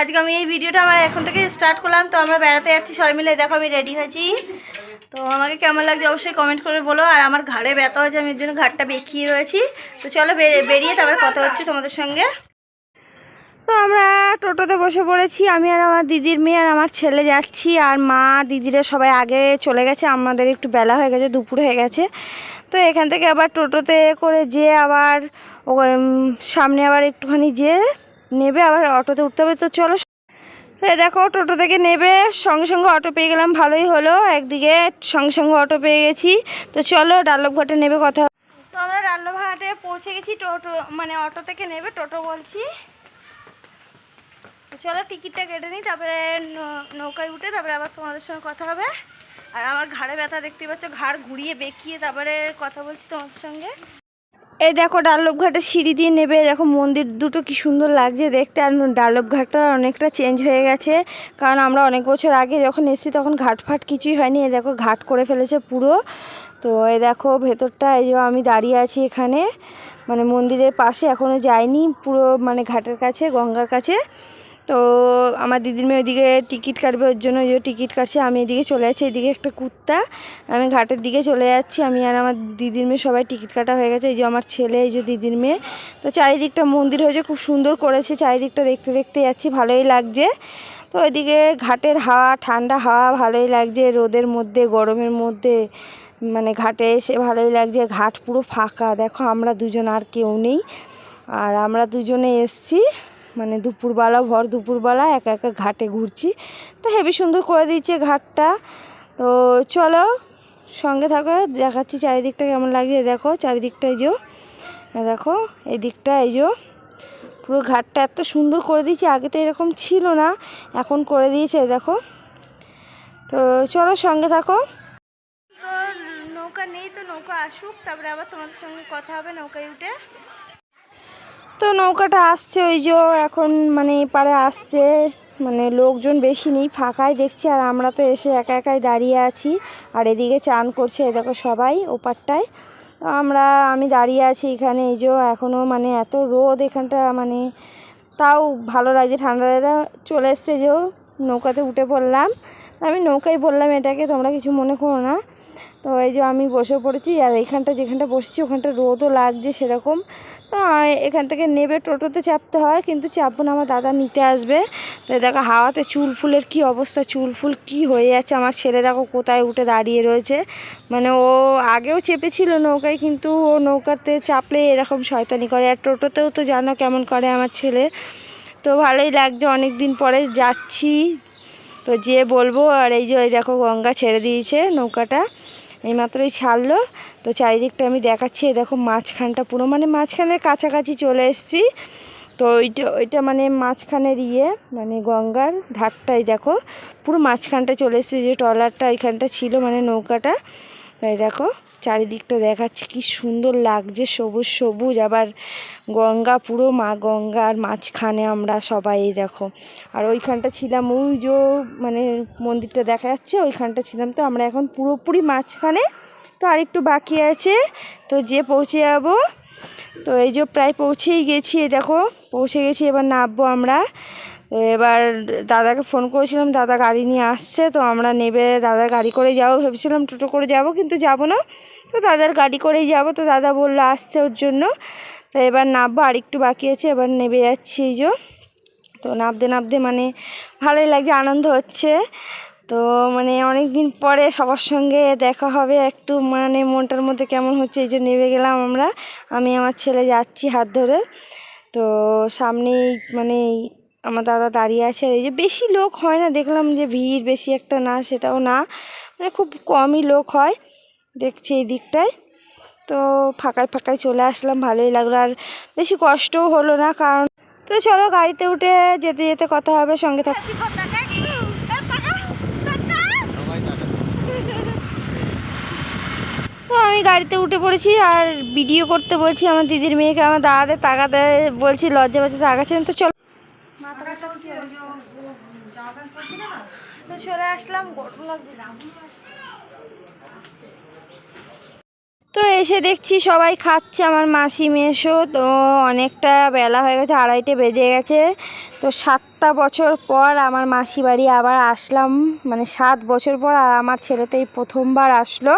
আজকে আমি এই ভিডিওটা আমার এখন থেকে স্টার্ট করলাম। তো আমরা বেড়াতে যাচ্ছি, সবাই মিলে দেখো আমি রেডি হয়েছি। তো আমাকে কেমন লাগছে অবশ্যই কমেন্ট করে বলো। আর আমার ঘাড়ে ব্যথা হয়েছে, আমি এর জন্য ঘাটটা বেঁকিয়ে রয়েছি। তো চলো বেরিয়ে তারপরে কথা হচ্ছে তোমাদের সঙ্গে। তো আমরা টোটোতে বসে পড়েছি। আমি আর আমার দিদির মেয়ে আর আমার ছেলে যাচ্ছি। আর মা, দিদিরা সবাই আগে চলে গেছে। আমাদের একটু বেলা হয়ে গেছে, দুপুর হয়ে গেছে। তো এখান থেকে আবার টোটোতে করে যেয়ে আবার সামনে আবার একটুখানি যেয়ে নেবে, আবার অটোতে উঠতে হবে। তো চলো দেখো, টোটো থেকে নেবে, সঙ্গে সঙ্গে অটো পেয়ে গেলাম, ভালোই হলো। একদিকে সঙ্গে সঙ্গে অটো পেয়ে গেছি। তো চলো ডাল্লভঘাটে নেবে কথা তো আমরা ডাল্লভঘাটে পৌঁছে গেছি, টোটো মানে অটো থেকে নেবে, টোটো বলছি। চলো, টিকিটটা কেটে নিই, তারপরে নৌকায় উঠে তারপরে আবার তোমাদের সঙ্গে কথা হবে। আর আমার ঘাড়ে ব্যথা দেখতে পাচ্ছ, ঘাড় ঘুরিয়ে বেঁকিয়ে তারপরে কথা বলছি তোমাদের সঙ্গে। এই দেখো ডালভ ঘাটের সিঁড়ি দিয়ে নেবে। দেখো মন্দির দুটো কি সুন্দর লাগছে দেখতে। আর ডালভ ঘাটটা অনেকটা চেঞ্জ হয়ে গেছে। কারণ আমরা অনেক বছর আগে যখন এসেছি তখন ঘাট ফাট কিছুই হয়নি। এ দেখো ঘাট করে ফেলেছে পুরো। তো এ দেখো ভেতরটা, এই যে আমি দাঁড়িয়ে আছি এখানে। মানে মন্দিরের পাশে এখনও যাইনি পুরো মানে ঘাটের কাছে, গঙ্গার কাছে। তো আমার দিদির মেয়ে ওইদিকে টিকিট কাটবে, ওর জন্য ওই যে টিকিট কাটছে, আমি এদিকে চলে যাচ্ছি, এদিকে একটা কুত্তা, আমি ঘাটের দিকে চলে যাচ্ছি, আমি আর আমার দিদির মেয়ে সবাই টিকিট কাটা হয়ে গেছে, এই যে আমার ছেলে, এই যে দিদির মেয়ে। তো চারিদিকটা মন্দির হয়েছে, খুব সুন্দর করেছে, চারিদিকটা দেখতে দেখতে যাচ্ছি, ভালোই লাগছে। তো ওইদিকে ঘাটের হাওয়া, ঠান্ডা হাওয়া, ভালোই লাগছে, রোদের মধ্যে, গরমের মধ্যে মানে ঘাটে এসে ভালোই লাগছে, ঘাট পুরো ফাঁকা, দেখো আমরা দুজন আর কেউ নেই। আর আমরা দুজনে এসছি। মানে দুপুরবেলা, ভর দুপুরবেলা একা একা ঘাটে ঘুরছি। তো হেবি সুন্দর করে দিয়েছে ঘাটটা। তো চলো, সঙ্গে থাকো, দেখাচ্ছি চারিদিকটা কেমন লাগছে দেখো, চারিদিকটা এই যে দেখো, এই দিকটা এই যে, পুরো ঘাটটা এত সুন্দর করে দিয়েছে। আগে তো এরকম ছিল না, এখন করে দিয়েছে দেখো। তো চলো, সঙ্গে থাকো। তো নৌকা নেই তো নৌকা আসুক, তারপরে আবার তোমাদের সঙ্গে কথা হবে নৌকায় উঠে। তো নৌকাটা আসছে, ওই যে এখন মানে এপারে আসছে। মানে লোকজন বেশি নেই, ফাঁকাই দেখছি, আর আমরা তো এসে একা একাই দাঁড়িয়ে আছি। আর এদিকে চান করছে দেখো সবাই ওপারটায়। তো আমরা, আমি দাঁড়িয়ে আছি এখানে, এই যে এখনও মানে এত রোদ এখানটা মানে তাও ভালো লাগছে, ঠান্ডাটা চলে এসছে যে নৌকাতে উঠে পড়লাম। আমি নৌকায় বললাম, এটাকে তোমরা কিছু মনে করো না। তো এই যে আমি বসে পড়েছি, আর এইখানটা যেখানটা বসছি, ওখানটা রোদও লাগছে সেরকম। এখান থেকে নেবে, টোটোতে চাপতে হয়, কিন্তু চাপবো না, আমার দাদা নিতে আসবে। তো এই দেখো, হাওয়াতে চুল ফুলের কি অবস্থা, চুল ফুল কি হয়ে যাচ্ছে? আমার ছেলে দেখো কোথায় উঠে দাঁড়িয়ে রয়েছে। মানে ও আগেও চেপেছিল নৌকায়, কিন্তু ও নৌকাতে চাপলে এরকম শয়তানি করে। আর টোটোতেও তো জানো কেমন করে আমার ছেলে। তো ভালোই লাগছে অনেক দিন পরে যাচ্ছি। তো যে বলব, আর এই যে, ওই দেখো গঙ্গা ছেড়ে দিয়েছে নৌকাটা। এইমাত্রই ছাড়লো। তো চারিদিকটা আমি দেখাচ্ছি। দেখো মাঝখানটা পুরো মানে মাঝখানের কাছাকাছি চলে এসছি। তো ওইটা ওইটা মানে মাঝখানের ইয়ে মানে গঙ্গার ধারটাই দেখো। পুরো মাঝখানটা চলে এসছে। যে ট্রলারটা ওইখানটা ছিল মানে নৌকাটা। তাই দেখো চারিদিকটা দেখাচ্ছি, কি সুন্দর লাগছে, সবুজ সবুজ, আবার গঙ্গা, পুরো মা গঙ্গার মাঝখানে আমরা সবাই দেখো। আর ওইখানটা ছিলাম, ওই যে মানে মন্দিরটা দেখা যাচ্ছে, ওইখানটা ছিলাম তো আমরা এখন পুরোপুরি মাঝখানে। তো আরেকটু বাকি আছে, তো যে পৌঁছে যাব, তো এই যে প্রায় পৌঁছেই গেছি দেখো, পৌঁছে গেছি, এবার নামবো আমরা। তো এবার দাদাকে ফোন করেছিলাম, দাদা গাড়ি নিয়ে আসছে, তো আমরা নেবে দাদার গাড়ি করে যাব, ভেবেছিলাম টোটো করে যাব, কিন্তু যাব না। তো দাদার গাড়ি করেই যাব, তো দাদা বলল আসতে ওর জন্য। তো এবার নামবো আর একটু বাকি আছে, এবার নেবে যাচ্ছি এই যে। তো নামতে নামতে মানে ভালোই লাগছে, আনন্দ হচ্ছে। তো মানে অনেক দিন পরে সবার সঙ্গে দেখা হবে, একটু মানে মনটার মধ্যে কেমন হচ্ছে, এই যে নেমে গেলাম আমরা। আমি আমার ছেলে যাচ্ছি হাত ধরে। তো সামনেই মানে আমার দাদা দাঁড়িয়ে আছে। আর এই যে বেশি লোক হয় না, দেখলাম যে ভিড় বেশি একটা না, সেটাও না। মানে খুব কমই লোক হয়, দেখছি এই দিকটায়। তো ফাঁকায় ফাঁকায় চলে আসলাম, ভালোই লাগল। আর বেশি কষ্টও হলো না, কারণ তো চলো গাড়িতে উঠে যেতে যেতে কথা হবে, সঙ্গে থাক। আমি গাড়িতে উঠে পড়েছি আর ভিডিও করতে বলছি আমার দিদির মেয়েকে, আমার দাদাদের তাকাতে বলছি, লজ্জা পাচ্ছে তাকাচ্ছেন তো চলো মাথা ব্যথা কি তো চলে আসলাম তো এসে দেখছি সবাই খাচ্ছে আমার মাসি মেশো তো অনেকটা বেলা হয়ে গেছে আড়াইটে বেজে গেছে। তো সাতটা বছর পর আমার মাসি বাড়ি আবার আসলাম মানে সাত বছর পর আর আমার ছেলে তো এই প্রথমবার আসলো।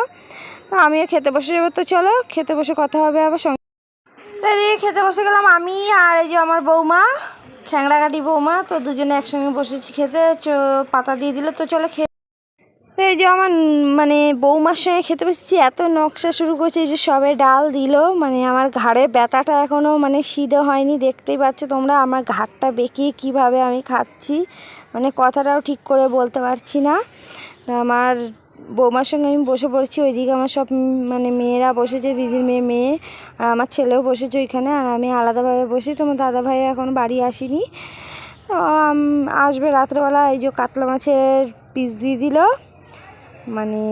তো আমিও খেতে বসে যাব তো চলো খেতে বসে কথা হবে আবার সঙ্গে। এদিকে খেতে বসে গেলাম আমি আর এই যে আমার বৌমা। খ্যাংড়াগাটি বৌমা, তো দুজনে একসঙ্গে বসেছি খেতে পাতা দিয়ে দিল, তো চলো খেয়ে এই যে আমার মানে বৌমার সঙ্গে খেতে বসেছি, এত নকশা শুরু করছে, এই যে সবে ডাল দিল মানে আমার ঘাড়ে ব্যথাটা এখনও মানে সিধে হয়নি, দেখতেই পাচ্ছ তোমরা আমার ঘাটটা বেঁকিয়ে কীভাবে আমি খাচ্ছি মানে কথাটাও ঠিক করে বলতে পারছি না। আমার বৌমার সঙ্গে আমি বসে পড়েছি, ওইদিকে আমার সব মানে মেয়েরা বসেছে, দিদির মেয়ে মেয়ে আমার ছেলেও বসেছে ওইখানে, আর আমি আলাদাভাবে বসি, তোমার দাদা ভাই এখন বাড়ি আসেনি। আসবে রাত্রেবেলা, এই যে কাতলা মাছের পিস দিয়ে দিল মানে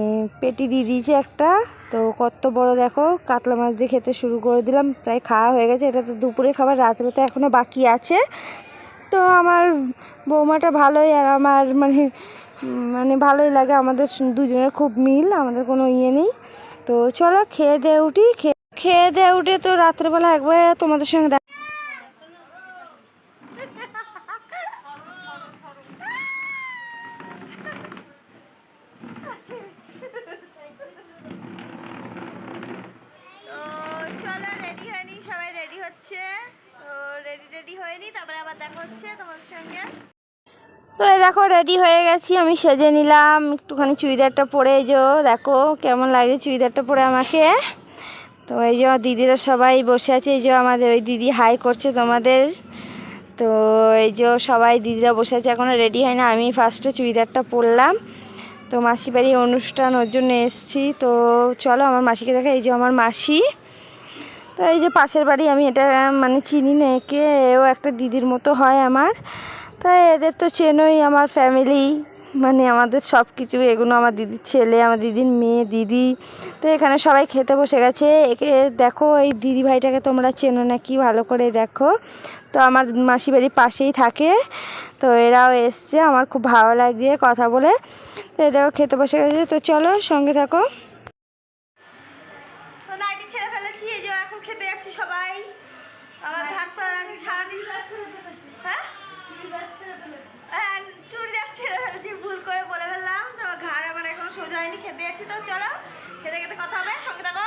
পেটি দিয়ে দিয়েছে একটা, তো কত বড় দেখো, কাতলা মাছ দিয়ে খেতে শুরু করে দিলাম, প্রায় খাওয়া হয়ে গেছে, এটা তো দুপুরে খাবার, রাত্রে তো এখনও বাকি আছে। তো আমার বৌমাটা ভালোই আর আমার মানে মানে ভালোই লাগে। আমাদের দুজনের খুব মিল, আমাদের কোনো ইয়ে নেই। তো চলো খেয়ে দেয়ে উঠি, খেয়ে খেয়ে দেয়ে উঠে তো রাত্রেবেলা একবার তোমাদের সঙ্গে দেখা তো চলো রেডি হয়নি সবাই রেডি হচ্ছে তো রেডি হয়নি, তারপরে আবার দেখা হচ্ছে তোমার সঙ্গে। তো এই দেখো রেডি হয়ে গেছি, আমি সেজে নিলাম। একটুখানি চুড়িদারটা পরে যে দেখো, কেমন লাগে চুড়িদারটা পরে আমাকে। তো এই যে দিদিরা সবাই বসে আছে, এই যে, আমাদের ওই দিদি হাই করছে তোমাদের। তো এই যে, সবাই দিদিরা বসে আছে এখনও রেডি হয় না। আমি ফার্স্টে চুড়িদারটা পরলাম। তো মাসি বাড়ি অনুষ্ঠান, ওর জন্য এসছি। তো চলো, আমার মাসিকে দেখা এই যে, আমার মাসি। তো এই যে পাশের বাড়ি, আমি এটা মানে চিনি না একে, এও একটা দিদির মতো হয় আমার। তাই এদের তো চেনই আমার ফ্যামিলি মানে আমাদের সব কিছু এগুলো আমার দিদির ছেলে, আমার দিদির মেয়ে, দিদি। তো এখানে সবাই খেতে বসে গেছে। একে, দেখো, এই দিদি ভাইটাকে তোমরা চেনো নাকি ভালো করে দেখো। তো আমার মাসি বাড়ির পাশেই থাকে। তো এরাও এসছে, আমার খুব ভালো লাগছে কথা বলে। তো এটাও খেতে বসে গেছে। তো চলো সঙ্গে থাকো। আমার ভাত করার আগে সারাদিন হ্যাঁ? হ্যাঁ, চুড়িদার ছেড়ে ফেলেছি ভুল করে বলে ফেললাম। তো ঘাড় আমার এখন সোজা হয়নি খেতে যাচ্ছি তো চলো। খেতে খেতে কথা হবে সঙ্গে থাকো।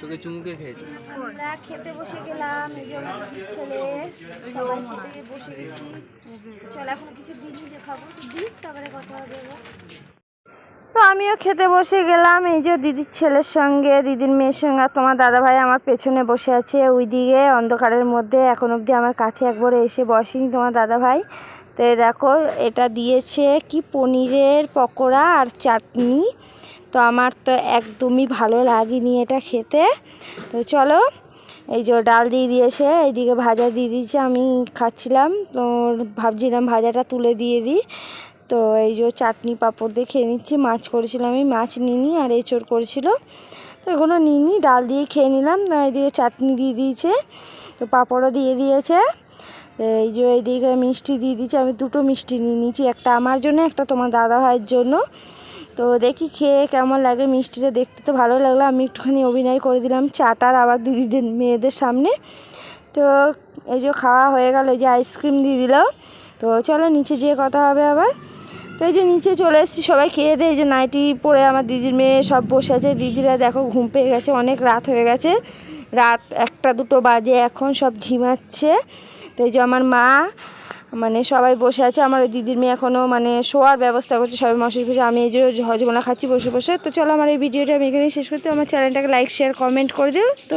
তোকে চুমুকে খেয়েছে? আমরা খেতে বসে গেলাম ছেলে। সবাই খেতে বসে গেছি। চল এখন কিছু দিন যে খাব দিই তারপরে কথা হবে। তো আমিও খেতে বসে গেলাম। এই যে দিদির ছেলের সঙ্গে, দিদির মেয়ের সঙ্গে তোমার দাদাভাই আমার পেছনে বসে আছে ওই দিকে অন্ধকারের মধ্যে। এখন অবধি আমার কাছে একবার এসে বসেনি তোমার দাদাভাই। তো দেখো, এটা দিয়েছে কি পনিরের পকোড়া আর চাটনি। তো আমার তো একদমই ভালো লাগেনি এটা খেতে। তো চলো, এই যে ডাল দিয়ে দিয়েছে, এইদিকে ভাজা দিয়ে দিয়েছে, আমি খাচ্ছিলাম। তো ভাবছিলাম ভাজাটা তুলে দিয়ে দিই। তো এই যে চাটনি পাঁপড় দিয়ে খেয়ে নিচ্ছি। মাছ করেছিলাম আমি, মাছ নিইনি আর এঁচড় করেছিল। তো এগুলো নিইনি, ডাল দিয়ে খেয়ে নিলাম। না এইদিকে চাটনি দিয়ে দিয়েছে, তো পাঁপড়ও দিয়ে দিয়েছে। এই যে এইদিকে মিষ্টি দিয়ে দিয়েছে, আমি দুটো মিষ্টি নিয়ে নিয়েছি, একটা আমার জন্য, একটা তোমার দাদা ভাইয়ের জন্য। তো দেখি খেয়ে কেমন লাগে মিষ্টিটা দেখতে তো ভালো লাগল। আমি একটুখানি অভিনয় করে দিলাম চাটার আবার দিদিদের, মেয়েদের সামনে। তো এই যে খাওয়া হয়ে গেল, এই যে আইসক্রিম দিয়ে দিল। তো চলো নিচে যেয়ে কথা হবে আবার। তো এই যে নিচে চলে এসেছি, সবাই খেয়ে দিয়ে এই যে নাইটি পরে আমার দিদির মেয়ে সব বসে আছে। দিদিরা দেখো ঘুম পেয়ে গেছে, অনেক রাত হয়ে গেছে। রাত একটা দুটো বাজে, এখন সব ঝিমাচ্ছে। তো এই যে আমার মা মানে সবাই বসে আছে। আমার ওই দিদির মেয়ে এখনও মানে শোয়ার ব্যবস্থা করছে সবাই মশারি ফসে আমি এই যে হজমোলা খাচ্ছি, বসে বসে। তো চলো আমার এই ভিডিওটা আমি এখানেই শেষ করতে আমার চ্যানেলটাকে লাইক শেয়ার কমেন্ট করে দিও। তো